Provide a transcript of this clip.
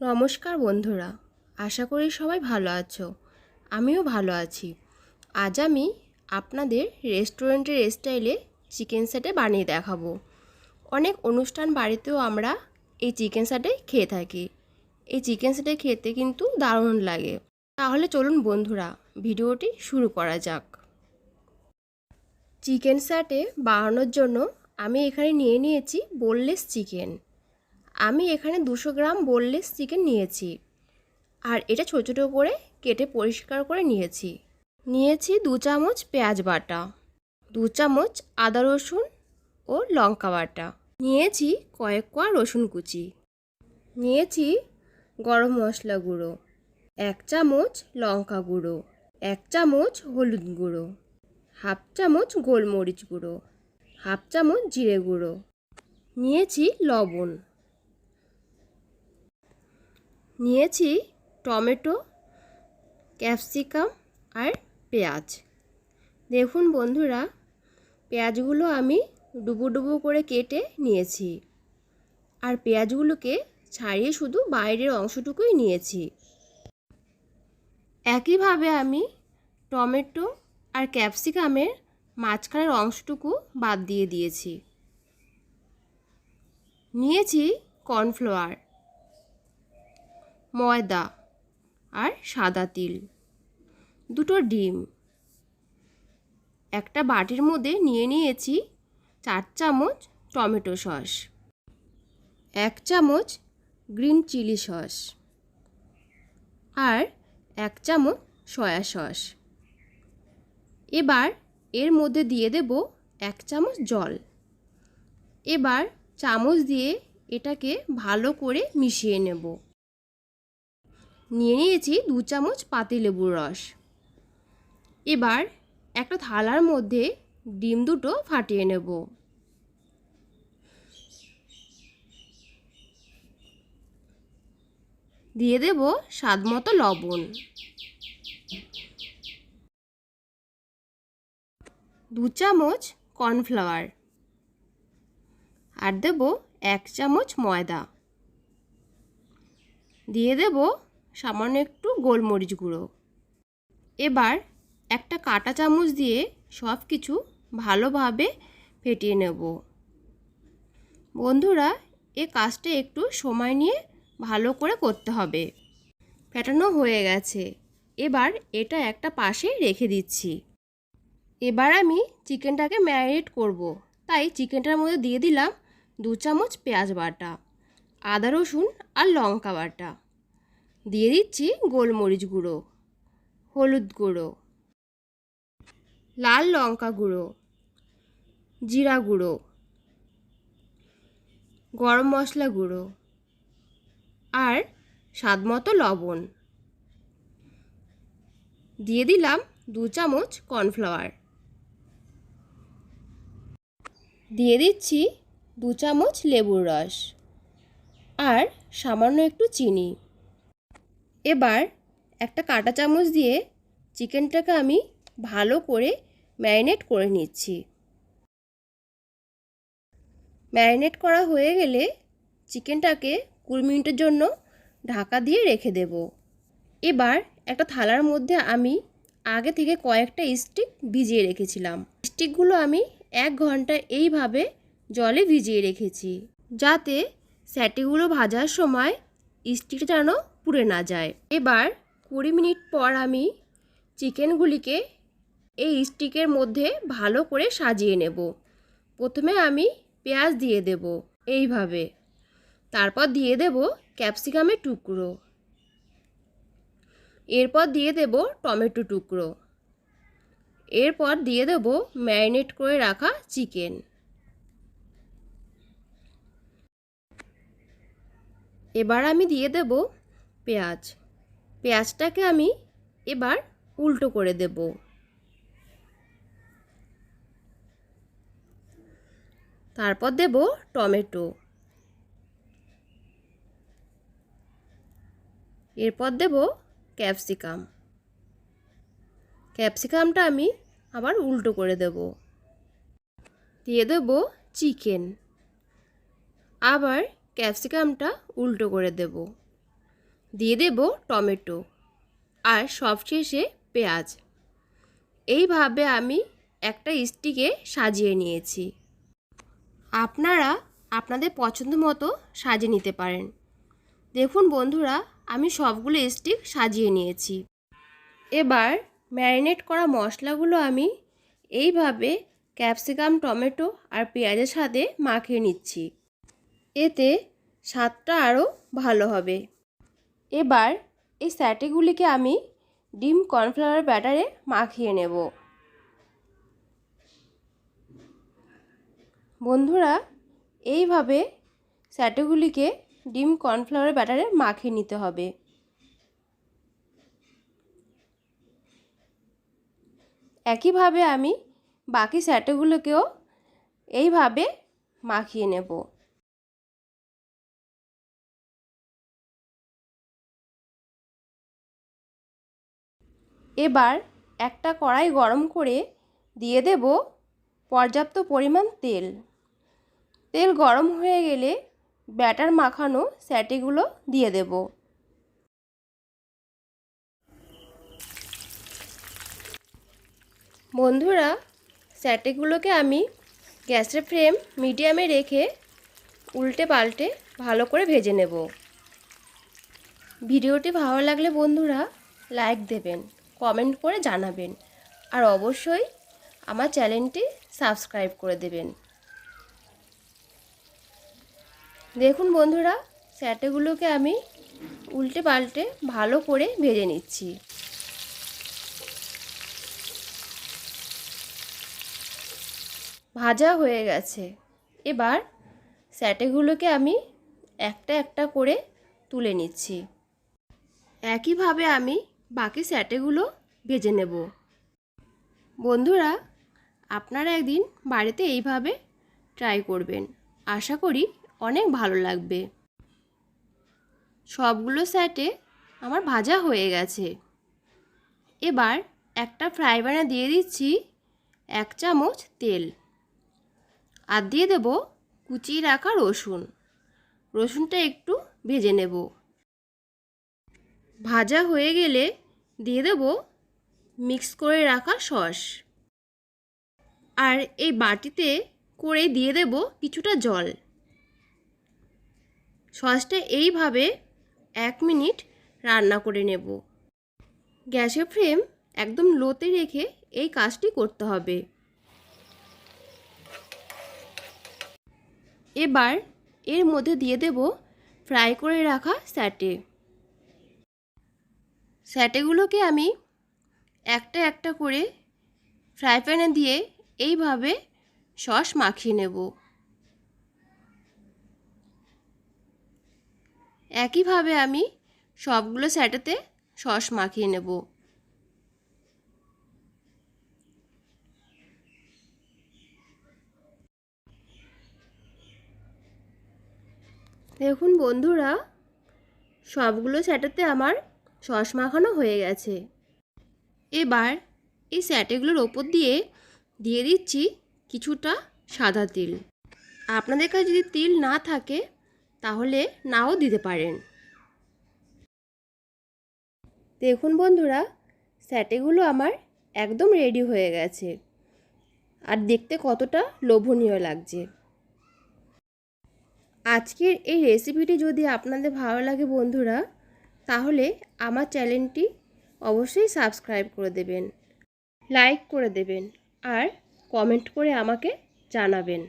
নমস্কার বন্ধুরা, আশা করি সবাই ভালো আছো। আমিও ভালো আছি। আজ আমি আপনাদের রেস্টুরেন্টের স্টাইলে চিকেন স্যাটে বানিয়ে দেখাবো। অনেক অনুষ্ঠান বাড়িতেও আমরা এই চিকেন স্যাটে খেয়ে থাকি। এই চিকেন স্যাটে খেতে কিন্তু দারুণ লাগে। তাহলে চলুন বন্ধুরা, ভিডিওটি শুরু করা যাক। চিকেন স্যাটে বানানোর জন্য আমি এখানে নিয়ে নিয়েছি বোনলেস চিকেন। আমি এখানে দুশো গ্রাম বোনলেস চিকেন নিয়েছি। আর এটা ছোটো ছোটো করে কেটে পরিষ্কার করে নিয়েছি। নিয়েছি দু চামচ পেঁয়াজ বাটা, দু চামচ আদা রসুন ও লঙ্কা বাটা। নিয়েছি কয়েক কোয়া রসুন কুচি। নিয়েছি গরম মশলা গুঁড়ো, এক চামচ লঙ্কা গুঁড়ো, এক চামচ হলুদ গুঁড়ো, হাফ চামচ গোলমরিচ গুঁড়ো, হাফ চামচ জিরে গুঁড়ো। নিয়েছি লবণ। নিয়েছি টমেটো, ক্যাপসিকাম আর পেঁয়াজ। দেখুন বন্ধুরা, পেঁয়াজগুলো আমি ডুবো ডুবো করে কেটে নিয়েছি। আর পেঁয়াজগুলোকে ছাড়িয়ে শুধু বাইরের অংশটুকুই নিয়েছি। একইভাবে আমি টমেটো আর ক্যাপসিকামের মাঝখানের অংশটুকু বাদ দিয়ে দিয়েছি। নিয়েছি কর্নফ্লাওয়ার। ময়দা আর সাদা তিল। দুটো ডিম। একটা বাটির মধ্যে নিয়ে নিয়েছি চার চামচ টমেটো সস, এক চামচ গ্রিন চিলি সস আর এক চামচ সয়া সস। এবার এর মধ্যে দিয়ে দেব এক চামচ জল। এবার চামচ দিয়ে এটাকে ভালো করে মিশিয়ে নেব। নিয়ে নিয়েছি দু চামচ পাতিলেবুর রস। এবার একটা থালার মধ্যে ডিম দুটো ফাটিয়ে নেব। দিয়ে দেব স্বাদ মতো লবণ। দু চামচ কর্নফ্লাওয়ার। আর দেব এক চামচ ময়দা। দিয়ে দেব সামান্য একটু গোলমরিচ গুঁড়ো। এবার একটা কাটা চামচ দিয়ে সব কিছু ভালোভাবে ফেটিয়ে নেব। বন্ধুরা, এ কাজটা একটু সময় নিয়ে ভালো করে করতে হবে। ফেটানো হয়ে গেছে। এবার এটা একটা পাশে রেখে দিচ্ছি। এবার আমি চিকেনটাকে ম্যারিনেট করব। তাই চিকেনটার মধ্যে দিয়ে দিলাম দু চামচ পেঁয়াজ বাটা, আদা রসুন আর লঙ্কা বাটা। দিয়ে দিচ্ছি গোলমরিচ গুঁড়ো, হলুদ গুঁড়ো, লাল লঙ্কা গুঁড়ো, জিরা গুঁড়ো, গরম মশলা গুঁড়ো আর স্বাদ মতো লবণ। দিয়ে দিলাম দু চামচ কর্নফ্লাওয়ার। দিয়ে দিচ্ছি দু চামচ লেবুর রস আর সামান্য একটু চিনি। এবার একটা কাঁটা চামচ দিয়ে চিকেনটাকে আমি ভালো করে ম্যারিনেট করে নিচ্ছি। ম্যারিনেট করা হয়ে গেলে চিকেনটাকে কুড়ি মিনিটের জন্য ঢাকা দিয়ে রেখে দেব। এবার একটা থালার মধ্যে আমি আগে থেকে কয়েকটা স্টিক ভিজিয়ে রেখেছিলাম। স্টিকগুলো আমি এক ঘণ্টা এইভাবে জলে ভিজিয়ে রেখেছি, যাতে স্যাটিগুলো ভাজার সময় স্টিকটা যেন পুড়ে না যায়। এবার কুড়ি মিনিট পর আমি চিকেনগুলিকে এই স্টিকের মধ্যে ভালো করে সাজিয়ে নেব। প্রথমে আমি পেঁয়াজ দিয়ে দেব এইভাবে। তারপর দিয়ে দেব ক্যাপসিকামের টুকরো। এরপর দিয়ে দেব টমেটো টুকরো। এরপর দিয়ে দেব ম্যারিনেট করে রাখা চিকেন। এবার আমি দিয়ে দেব পেঁয়াজ। পেঁয়াজটাকে আমি এবার উল্টো করে দেব। তারপর দেব টমেটো। এরপর দেব ক্যাপসিকাম। ক্যাপসিকামটা আমি আবার উল্টো করে দেব। দিয়ে দেব চিকেন। আবার ক্যাপসিকামটা উল্টো করে দেব। দিয়ে দেব টমেটো আর সবশেষে পেঁয়াজ। এইভাবে আমি একটা স্টিকে সাজিয়ে নিয়েছি। আপনারা আপনাদের পছন্দ মতো সাজিয়ে নিতে পারেন। দেখুন বন্ধুরা, আমি সবগুলো স্টিক সাজিয়ে নিয়েছি। এবার ম্যারিনেট করা মশলাগুলো আমি এইভাবে ক্যাপসিকাম, টমেটো আর পেঁয়াজের সাথে মাখিয়ে নিচ্ছি। এতে স্বাদটা আরও ভালো হবে। এবার এই স্যাটেগুলিকে আমি ডিম কর্নফ্লাওয়ার ব্যাটারে মাখিয়ে নেব। বন্ধুরা, এইভাবে স্যাটেগুলিকে ডিম কর্নফ্লাওয়ার ব্যাটারে মাখিয়ে নিতে হবে। একইভাবে আমি বাকি স্যাটেগুলোকেও এইভাবে মাখিয়ে নেব। এবার একটা কড়াই গরম করে দিয়ে দেব পর্যাপ্ত পরিমাণ তেল। তেল গরম হয়ে গেলে ব্যাটার মাখানো স্যাটিগুলো দিয়ে দেব। বন্ধুরা, স্যাটিগুলোকে আমি গ্যাসের ফ্লেম মিডিয়ামে রেখে উল্টে পাল্টে ভালো করে ভেজে নেব। ভিডিওটি ভালো লাগলে বন্ধুরা, লাইক দেবেন। কমেন্ট করে জানাবেন। আর অবশ্যই আমার চ্যানেলটি সাবস্ক্রাইব করে দেবেন। দেখুন বন্ধুরা, স্যাটেগুলোকে আমি উল্টে পাল্টে ভালো করে ভেজে নিচ্ছি। ভাজা হয়ে গেছে। এবার স্যাটেগুলোকে আমি একটা একটা করে তুলে নিচ্ছি। একইভাবে আমি বাকি স্যাটেগুলো ভেজে নেব। বন্ধুরা, আপনারা একদিন বাড়িতে এইভাবে ট্রাই করবেন। আশা করি অনেক ভালো লাগবে। সবগুলো স্যাটে আমার ভাজা হয়ে গেছে। এবার একটা ফ্রাই প্যানে দিয়ে দিচ্ছি এক চামচ তেল। আর দিয়ে দেব কুচিয়ে রাখা রসুন। রসুনটা একটু ভেজে নেব। ভাজা হয়ে গেলে দিয়ে দেব মিক্স করে রাখা সস। আর এই বাটিতে করে দিয়ে দেব কিছুটা জল। সসটা এইভাবে এক মিনিট রান্না করে নেব। গ্যাসের ফ্লেম একদম লোতে রেখে এই কাজটি করতে হবে। এবার এর মধ্যে দিয়ে দেব ফ্রাই করে রাখা স্যাটে। স্যাটেগুলোকে আমি একটা একটা করে ফ্রাই প্যানে দিয়ে এইভাবে সস মাখিয়ে নেব। একইভাবে আমি সবগুলো স্যাটেতে সস মাখিয়ে নেব। দেখুন বন্ধুরা, সবগুলো স্যাটেতে আমার সস মাখানো হয়ে গেছে। এবার এই স্যাটেগুলোর ওপর দিয়ে দিয়ে দিচ্ছি কিছুটা সাদা তিল। আপনাদের কাছে যদি তিল না থাকে, তাহলে নাও দিতে পারেন। দেখুন বন্ধুরা, স্যাটেগুলো আমার একদম রেডি হয়ে গেছে। আর দেখতে কতটা লোভনীয় লাগছে। আজকের এই রেসিপিটি যদি আপনাদের ভালো লাগে বন্ধুরা তাহলে আমার চ্যানেলটি অবশ্যই সাবস্ক্রাইব করে দেবেন, লাইক করে দেবেন আর কমেন্ট করে আমাকে জানাবেন।